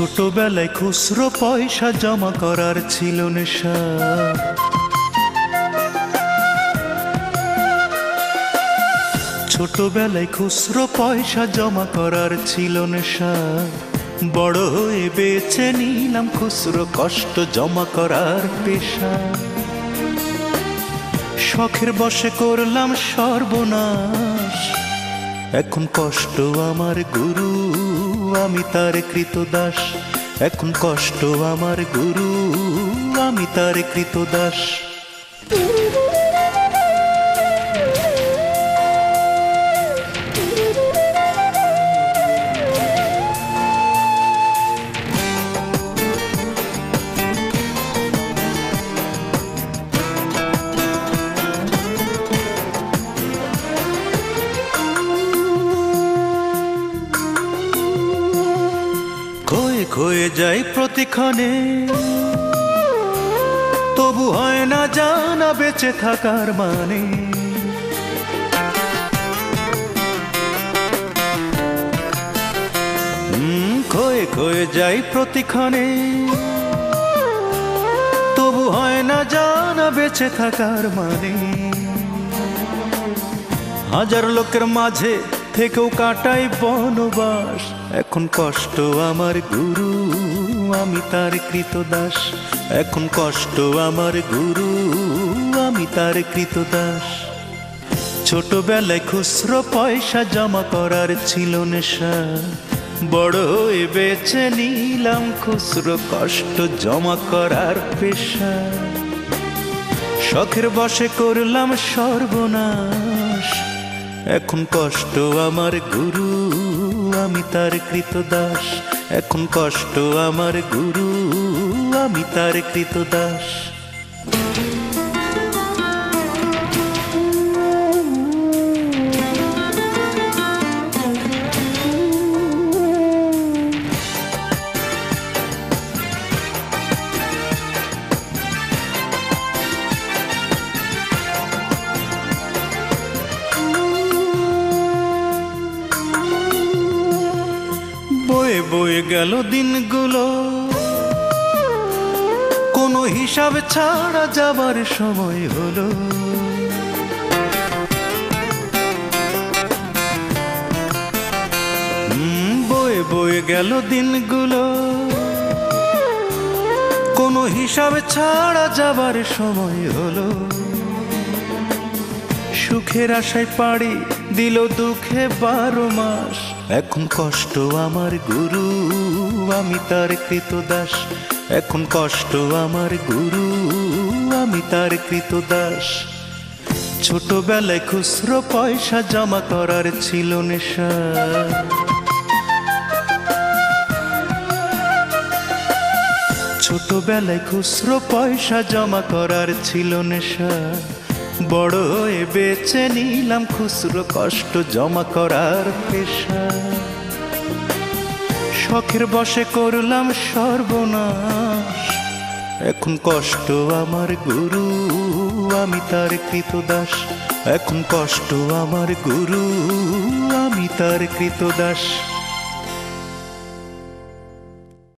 ছোটবেলায় খুচরো পয়সা জমা করার ছিল নেশা। ছোটবেলায় খুচরো পয়সা জমা করার ছিল নেশা। বড় হয়ে বেছে নিলাম খুচরো কষ্ট জমা করার পেশা। শখের বসে করলাম সর্বনাশ। এখন কষ্ট আমার গুরু। আমি তার কৃতদাস। এখন কষ্ট আমার গুরু আমি তার কৃতদাস। খয়ে যাই প্রতিক্ষণে। তবু হয় না জানা বেঁচে থাকার মানে। খয়ে খয়ে যাই প্রতিক্ষণে। তবু হয় না জানা বেঁচে থাকার মানে। হাজার লোকের মাঝে থেকেও কাটাই বনবাস। এখন কষ্ট আমার গুরু, আমি তার কৃতদাস। এখন কষ্ট আমার গুরু, আমি তার কৃতদাস। ছোটবেলায় খুচরো পয়সা জমা করার ছিল নেশা। বড় হয়ে বেছে নিলাম খুচরো কষ্ট জমা করার পেশা। শখের বসে করলাম সর্বনাশ। এখন কষ্ট আমার গুরু, আমি তার কৃত দাস এখন কষ্ট আমার গুরু, আমি তার কৃতদাস। বয়ে বয়ে গেল দিনগুলো। কোনো হিসাব ছাড়া যাবার সময় হলো। বয়ে বয়ে গেল দিনগুলো। কোনো হিসাব ছাড়া যাবার সময় হলো। সুখের আশায় পাড়ি দিল দুঃখে বারো মাস। এখন কষ্ট আমার গুরু, আমি তার কৃতদাস। এখন কষ্ট আমার গুরু, আমি তার কৃতদাস। ছোটবেলায় খুচরো পয়সা জমা করার ছিল নেশা। ছোটবেলায় খুচরো পয়সা জমা করার ছিল নেশা। বড় হয়ে বেছে নিলাম খুচরো কষ্ট জমা করার পেশা। শখের বসে করলাম সর্বনাশ। এখন কষ্ট আমার গুরু, আমি তার কৃতদাস। এখন কষ্ট আমার গুরু, আমি তার কৃতদাস।